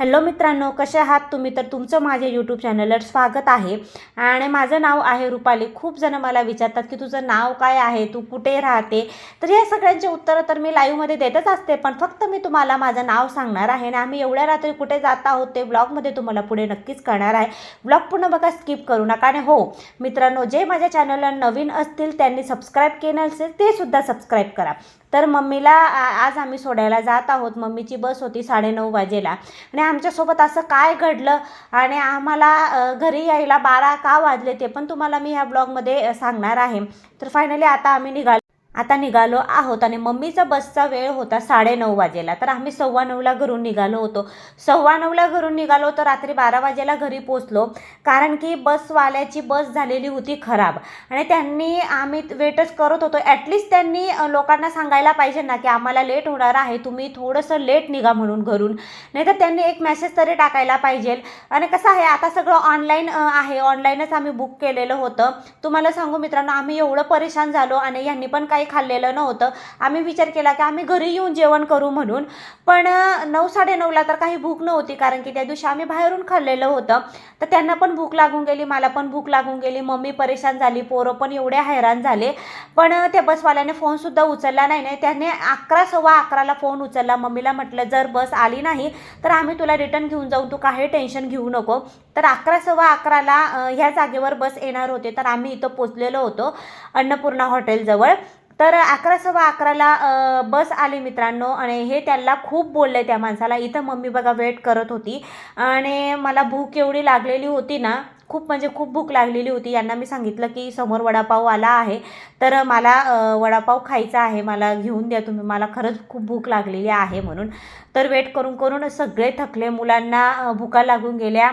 Hello मित्रांनो कसे आहात तुम्ही? तर तुमचं माझ्या यूट्यूब चॅनलवर स्वागत आहे. आणि माझं नाव आहे रुपाली. खूप जण मला विचारतात की तुझं नाव काय आहे? तू कुठे राहते? तर या सगळ्यांची उत्तरं तर मी लाईव्हमध्ये देतच असते पण फक्त मी तुम्हाला माझं नाव सांगणार आहे. आणि आम्ही एवढ्या रात्री कुठे जात आहोत ते ब्लॉगमध्ये तुम्हाला पुढे नक्कीच करणार आहे. ब्लॉग पूर्ण बघा स्किप करू नका. आणि हो मित्रांनो जे माझ्या चॅनलला नवीन असतील त्यांनी सबस्क्राईब केलं असेल ते सुद्धा सबस्क्राईब करा. तर मम्मीला आज आम्ही सोडायला जात आहोत. मम्मीची बस होती साडेनऊ वाजेला. आणि आमच्यासोबत असं काय घडलं आणि आम्हाला घरी यायला बारा का वाजले ते पण तुम्हाला मी ह्या ब्लॉगमध्ये सांगणार आहे. तर फायनली आता आम्ही निघालो. आता निघालो आहोत आणि मम्मीचा बसचा वेळ होता साडेनऊ वाजेला. तर आम्ही सव्वा नऊला घरून निघालो होतो. सव्वा नऊला घरून निघालो तर रात्री बारा वाजेला घरी पोचलो कारण की बसवाल्याची बस झालेली होती खराब. आणि त्यांनी आम्ही वेटच करत होतो. ॲटलिस्ट त्यांनी लोकांना सांगायला पाहिजे ना की आम्हाला लेट होणार आहे. तुम्ही थोडंसं लेट निघा म्हणून घरून. नाहीतर त्यांनी एक मेसेज तरी टाकायला पाहिजे. आणि कसं आहे आता सगळं ऑनलाईन आहे. ऑनलाईनच आम्ही बुक केलेलं होतं. तुम्हाला सांगू मित्रांनो आम्ही एवढं परेशान झालो आणि यांनी पण काही खाल्लेलं नव्हतं. आम्ही विचार केला की आम्ही घरी येऊन जेवण करू म्हणून. पण नऊ साडेनऊला तर काही भूक नव्हती कारण की त्या दिवशी आम्ही बाहेरून खाल्लेलं होतं. तर त्यांना पण भूक लागून गेली मला पण भूक लागून गेली मम्मी परेशान झाली पोरं पण एवढे हैराण झाले. पण त्या बसवाल्याने फोनसुद्धा उचलला नाही. नाही त्याने अकरा सव्वा अकराला फोन उचलला. मम्मीला म्हटलं जर बस आली नाही तर आम्ही तुला रिटर्न घेऊन जाऊ. तू काही टेन्शन घेऊ नको. तर अकरा सव्वा अकराला ह्या जागेवर बस येणार होते. तर आम्ही इथं पोचलेलो होतो अन्नपूर्णा हॉटेलजवळ. तर अकरा सव्वा अकराला बस आली मित्रांनो आणि हे त्याला खूप बोलले त्या माणसाला. इथं मम्मी बघा वेट करत होती आणि मला भूक एवढी लागलेली होती ना खूप म्हणजे खूप भूक लागलेली होती. यांना मी सांगितलं की समोर वडापाव आला आहे तर मला वडापाव खायचा आहे मला घेऊन द्या तुम्ही. मला खरंच खूप भूक लागलेली आहे म्हणून. तर वेट करून करून सगळे थकले. मुलांना भुका लागून गेल्या.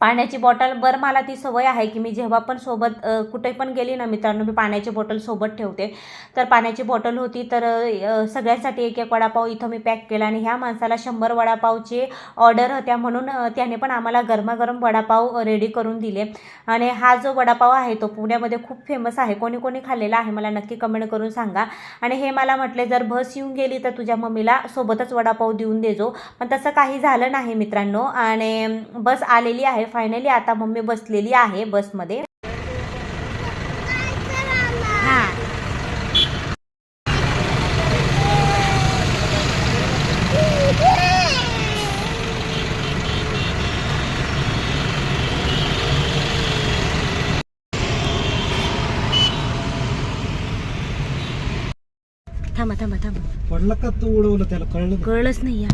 पाण्याची बॉटल बरं मला ती सवय आहे की मी जेव्हा पण सोबत कुठे पण गेली ना मित्रांनो मी पाण्याची बॉटल सोबत ठेवते. तर पाण्याची बॉटल होती तर सगळ्यांसाठी एक एक वडापाव इथं मी पॅक केला आणि ह्या माणसाला शंभर वडापावची ऑर्डर होत्या म्हणून त्याने पण आम्हाला गरमागरम वडापाव रेडी करून दिले. आणि हा जो वडापाव आहे तो पुण्यामध्ये खूप फेमस आहे. कोणी कोणी खाल्लेला आहे मला नक्की कमेंट करून सांगा. आणि हे मला म्हटले जर बस येऊन गेली तर तुझ्या मम्मीला सोबतच वडापाव देऊन देजो. पण तसं काही झालं नाही मित्रांनो. आणि बस आलेली आहे. फायनली आता मम्मी बसलेली आहे बसमध्ये. हां. थांबा थांबा थांबा. पडलं का तू उडवलं त्याला? कळलं? कळलंच नाही या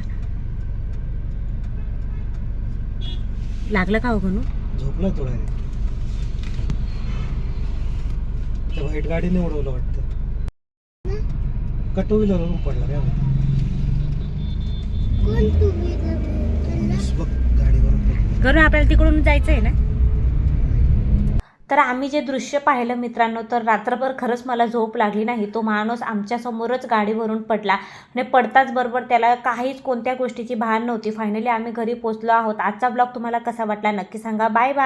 लागलं का हो गणू? झोपला थोडा त्या व्हाईट गाडीने उडवलं वाटतं. का टू व्हीलरवरून पडला. पोलीस बघ गाडीवरून. करू आपल्याला तिकडून जायचं आहे ना? तर आम्ही जे दृश्य पाहिलं मित्रांनो तर रात्रभर खरंच मला झोप लागली नाही. तो माणूस आमच्यासमोरच गाडीवरून पडला. आणि पडताच बरोबर त्याला काहीच कोणत्या गोष्टीची भान नव्हती. फायनली आम्ही घरी पोचलो आहोत. आजचा ब्लॉग तुम्हाला कसा वाटला नक्की सांगा. Bye bye